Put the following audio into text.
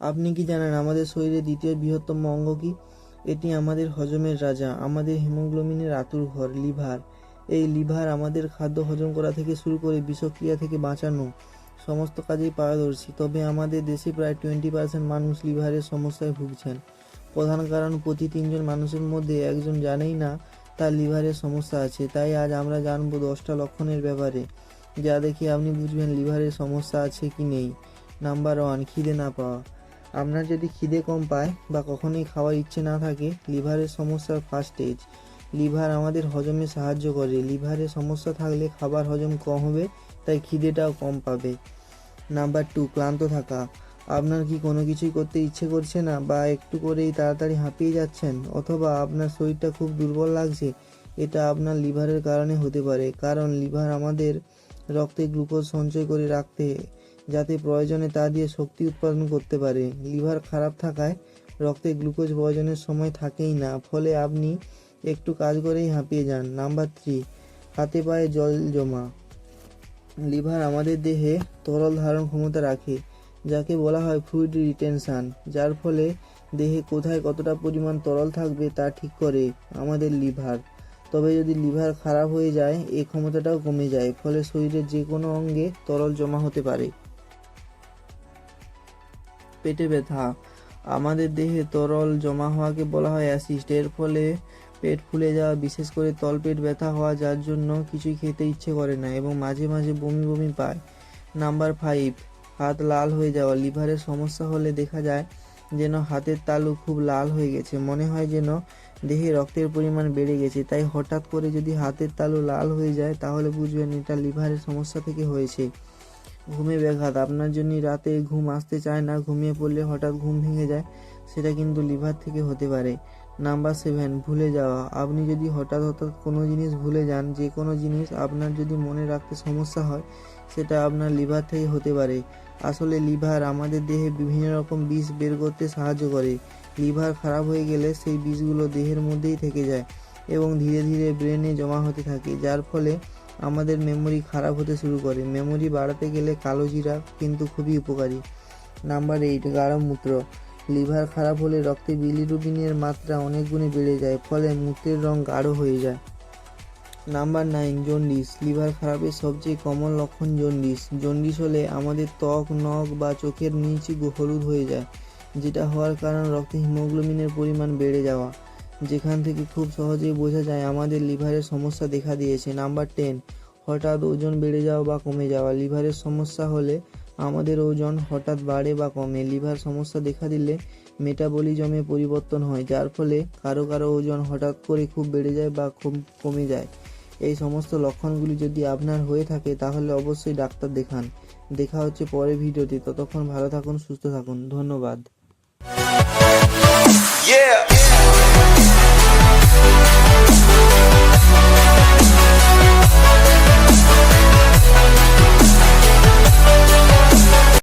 আপনি কি জানেন আমাদের শরীরের দ্বিতীয় বৃহত্তম অঙ্গ কি? এটি আমাদের হজমের রাজা, আমাদের হিমোগ্লোবিনের আতুর ঘর, লিভার। এই লিভার আমাদের খাদ্য হজম করা থেকে শুরু করে বিষক্রিয়া থেকে বাঁচানো সমস্ত কাজেই পারদর্শী। তবে আমাদের দেশে প্রায় টোয়েন্টি পার্সেন্ট মানুষ লিভারের সমস্যায় ভুগছেন। প্রধান কারণ, প্রতি তিনজন মানুষের মধ্যে একজন জানেই না তার লিভারের সমস্যা আছে। তাই আজ আমরা জানব দশটা লক্ষণের ব্যাপারে, যা দেখে আপনি বুঝবেন লিভারের সমস্যা আছে কি নেই। নাম্বার ওয়ান, খিদে না পাওয়া। আপনার যদি খিদে কম পায় বা কখনোই খাওয়ার ইচ্ছে না থাকে, লিভারের সমস্যার ফার্স্ট স্টেজ লিভার আমাদের হজমে সাহায্য করে। লিভারের সমস্যা থাকলে খাবার হজম কম হবে, তাই খিদেটাও কম পাবে। নাম্বার টু ক্লান্ত থাকা। আপনার কি কোনো কিছুই করতে ইচ্ছে করছে না বা একটু করেই তাড়াতাড়ি হাঁপিয়ে যাচ্ছেন? অথবা আপনার শরীরটা খুব দুর্বল লাগছে? এটা আপনার লিভারের কারণে হতে পারে। কারণ লিভার আমাদের রক্তে গ্লুকোজ সঞ্চয় করে রাখতে যাতে প্রয়োজনে তা দিয়ে শক্তি উৎপাদন করতে পারে। লিভার খারাপ থাকায় রক্তে গ্লুকোজ প্রয়োজনের সময় থাকেই না, ফলে আপনি একটু কাজ করেই হাঁপিয়ে যান। নাম্বার থ্রি হাতে পায়ে জল জমা। লিভার আমাদের দেহে তরল ধারণ ক্ষমতা রাখে, যাকে বলা হয় ফ্লুইড রিটেনশান যার ফলে দেহে কোথায় কতটা পরিমাণ তরল থাকবে তা ঠিক করে আমাদের লিভার। তবে যদি লিভার খারাপ হয়ে যায় এই ক্ষমতাটাও কমে যায়, ফলে শরীরের যে কোনো অঙ্গে তরল জমা হতে পারে। পেটে ব্যথা। আমাদের দেহে তরল জমা হওয়াকে বলা হয় অ্যাসিড এর ফলে পেট ফুলে যাওয়া, বিশেষ করে তলপেট ব্যথা হওয়া, যার জন্য কিছুই খেতে ইচ্ছে করে না এবং মাঝে মাঝে বমি বমি পায়। নাম্বার ফাইভ, হাত লাল হয়ে যাওয়া। লিভারের সমস্যা হলে দেখা যায় যেন হাতের তালু খুব লাল হয়ে গেছে। মনে হয় যেন দেহে রক্তের পরিমাণ বেড়ে গেছে। তাই হঠাৎ করে যদি হাতের তালু লাল হয়ে যায়, তাহলে বুঝবেন এটা লিভারের সমস্যা থেকে হয়েছে। ঘুমে ব্যাঘাত। আপনার জন্য রাতে ঘুম আসতে চায় না, ঘুমিয়ে পড়লে হঠাৎ ঘুম ভেঙে যায়, সেটা কিন্তু লিভার থেকে হতে পারে। নাম্বার সেভেন, ভুলে যাওয়া। আপনি যদি হঠাৎ হঠাৎ কোনো জিনিস ভুলে যান, যে কোনো জিনিস আপনার যদি মনে রাখতে সমস্যা হয়, সেটা আপনার লিভার থেকে হতে পারে। আসলে লিভার আমাদের দেহে বিভিন্ন রকম বিষ বের করতে সাহায্য করে। লিভার খারাপ হয়ে গেলে সেই বিষগুলো দেহের মধ্যেই থেকে যায় এবং ধীরে ধীরে ব্রেনে জমা হতে থাকে, যার ফলে আমাদের মেমোরি খারাপ হতে শুরু করে। মেমোরি বাড়াতে গেলে কালো জিরা কিন্তু খুবই উপকারী। নাম্বার এইট গাঢ় মূত্র। লিভার খারাপ হলে রক্তে বিলিরুবিনের মাত্রা অনেক গুণে বেড়ে যায়, ফলে মূত্রের রং গাঢ় হয়ে যায়। নাম্বার নাইন জন্ডিস লিভার খারাপের সবচেয়ে কমন লক্ষণ জন্ডিস জন্ডিস হলে আমাদের ত্বক, নখ বা চোখের নিচে হলুদ হয়ে যায়, যেটা হওয়ার কারণ রক্তে হিমোগ্লোবিনের পরিমাণ বেড়ে যাওয়া। যেখান থেকে খুব সহজেই বোঝা যায় আমাদের লিভারের সমস্যা দেখা দিয়েছে। নাম্বার টেন, হঠাৎ ওজন বেড়ে যাওয়া বা কমে যাওয়া। লিভারের সমস্যা হলে আমাদের ওজন হঠাৎ বাড়ে বা কমে। লিভার সমস্যা দেখা দিলে মেটাবলিজমে পরিবর্তন হয়, যার ফলে কারও কারও ওজন হঠাৎ করে খুব বেড়ে যায় বা খুব কমে যায়। এই সমস্ত লক্ষণগুলি যদি আপনার হয়ে থাকে, তাহলে অবশ্যই ডাক্তার দেখান। দেখা হচ্ছে পরের ভিডিওতে। ততক্ষণ ভালো থাকুন, সুস্থ থাকুন। ধন্যবাদ.